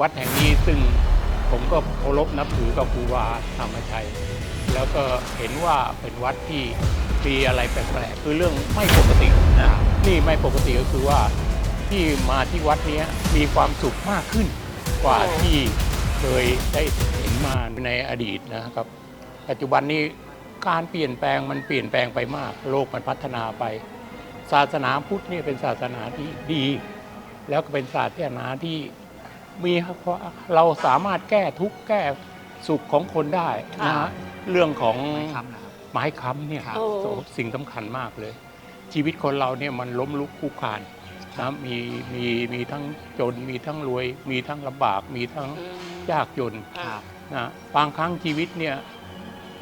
วัดแห่งนี้ซึ่งผมก็เคารพนับถือกับครูบาธรรมชัย แล้วก็เห็นว่าเป็นวัดที่มีอะไรแปลกๆคือเรื่องไม่ปกตินะนี่ไม่ปกติก็คือว่าที่มาที่วัดนี้มีความสุขมากขึ้นกว่าที่เคยได้เห็นมาในอดีตนะครับ ปัจจุบันนี้การเปลี่ยนแปลงมันเปลี่ยนแปลงไปมาก โลกมันพัฒนาไป ศาสนาพุทธนี่เป็นศาสนาที่ดี แล้วก็เป็นศาสนาที่ มีเราสามารถแก้ทุกข์แก้สุขของคนได้นะฮะเรื่องของครับนะครับไม้ค้ำเนี่ยครับโอ้สิ่งสำคัญมากเลย ชีวิตคนเราเนี่ยมันล้มลุกคลุกคลานนะมีมีมีทั้งจนมีทั้งรวย มีทั้งลำบาก มีทั้งยากจนครับนะบางครั้งชีวิตเนี่ย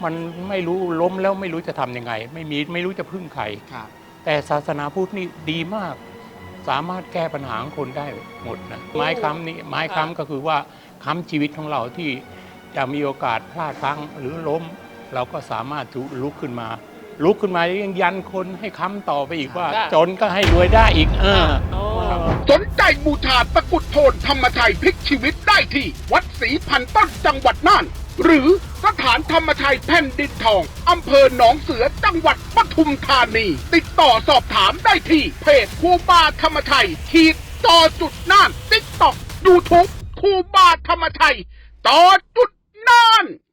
มันไม่รู้ล้มแล้วไม่รู้จะทำยังไง ไม่มีไม่รู้จะพึ่งใครครับแต่ศาสนาพุทธนี่ดีมาก สามารถแก้ปัญหาของคนได้หมดนะไม้ค้ำนี่ไม้ค้ำก็คือว่าค้ำชีวิตของเราที่จะมีโอกาสพลาดพลั้งหรือล้ม เราก็สามารถลุกขึ้นมา ลุกขึ้นมายังยันคนให้ค้ำต่อไปอีกว่าได้จนก็ให้รวยได้อีกเออโอ้สนใจบูชาตะกรุดโทนธรรมชัยพลิกชีวิตได้ที่ วัดศรีพันต้นจังหวัดน่านหรือสถานธรรมชัยแผ่นดินทองอำเภอหนองเสือจังหวัดปทุมธานี ติดต่อสอบถามได้ที่ เพจครูบาธรรมชัยขีดต่อจุดน่านติ๊กต็อกยูทูบครูบาธรรมชัยต่อจุดน่าน